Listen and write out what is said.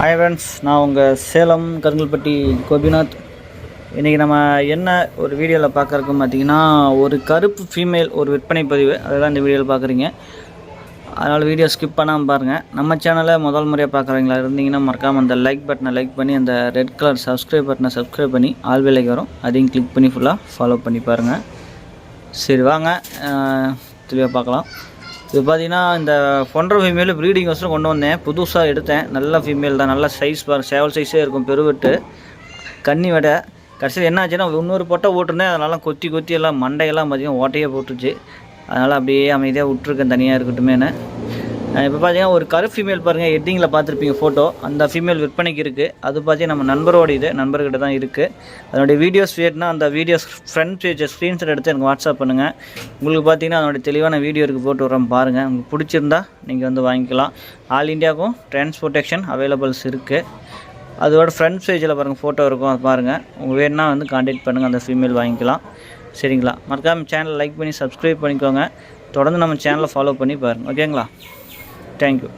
Hi friends நான் உங்கள் சேலம் கருங்கல்பட்டி கோபிநாத். இன்றைக்கி நம்ம என்ன ஒரு வீடியோவில் பார்க்குறக்கு பார்த்தீங்கன்னா ஒரு கருப்பு ஃபீமேல் ஒரு விற்பனை பதிவு. அதெல்லாம் இந்த வீடியோவில் பார்க்குறீங்க. அதனால் வீடியோ ஸ்கிப் பண்ணாமல் பாருங்கள் நம்ம சேனலை முதல் முறையாக பார்க்குறீங்களா இருந்தீங்கன்னா மறக்காமல் அந்த லைக் பட்டனை லைக் பண்ணி அந்த ரெட் கலர் சப்ஸ்கிரைப் பட்டனை சப்ஸ்கிரைப் பண்ணி ஆல் வேலைக்கு வரும். அதையும் கிளிக் பண்ணி ஃபுல்லாக ஃபாலோ பண்ணி பாருங்கள் சரி வாங்க. தெளிவாக பார்க்கலாம். இது பார்த்தீங்கன்னா இந்த பொன்ற ஃபீமேல் ப்ரீடிங் வசரம் கொண்டு வந்தேன். புதுசாக எடுத்தேன். நல்ல ஃபீமேல் தான். நல்ல சைஸ் பாருங்கள் சேவல் சைஸே இருக்கும். பெருவெட்டு கன்னி வடை கடைசியில் என்ன ஆச்சுன்னா இன்னொரு பொட்டை ஓட்டுனேன் அதனால கொத்தி கொத்தி எல்லாம் மண்டையெல்லாம் பார்த்திங்கன்னா ஓட்டையே போட்டுருச்சு. அதனால் அப்படியே அமைதியாக விட்ருக்கேன் தனியாக இருக்கட்டுமேனு இப்போ பார்த்தீங்கன்னா ஒரு கரு ஃபீமேல் பாருங்கள் ஹெட்டிங்கில் பார்த்துருப்பீங்க ஃபோட்டோ அந்த ஃபீமேல் விற்பனைக்கு இருக்குது அது பார்த்தீங்கன்னா நம்ம நண்பரோட இது நண்பர்கிட்ட தான் இருக்குது அதனுடைய வீடியோஸ் வேட்னா அந்த வீடியோஸ் ஃப்ரண்ட் பேஜை ஸ்க்ரீன்ஷாட் எடுத்து எனக்கு வாட்ஸ்அப் பண்ணுங்கள் உங்களுக்கு பார்த்தீங்கன்னா அதனுடைய தெளிவான வீடியோ இருக்குது போட்டு விட்றோம் பாருங்கள் உங்களுக்கு பிடிச்சிருந்தா நீங்கள் வந்து வாங்கிக்கலாம். ஆல் இந்தியாவுக்கும் டிரான்ஸ்போர்ட்டேஷன் அவைலபிள்ஸ் இருக்குது அதோட ஃப்ரண்ட் பேஜில் பாருங்கள் ஃபோட்டோ இருக்கும் அது பாருங்கள் உங்கள் வேணுன்னா வந்து காண்டாக்ட் பண்ணுங்கள் அந்த ஃபீமேல் வாங்கிக்கலாம். சரிங்களா? மறக்காமல் சேனல் லைக் பண்ணி சப்ஸ்கிரைப் பண்ணிக்கோங்க. தொடர்ந்து நம்ம சேனலை ஃபாலோ பண்ணி பாருங்கள் ஓகேங்களா థ్యాంక్ యూ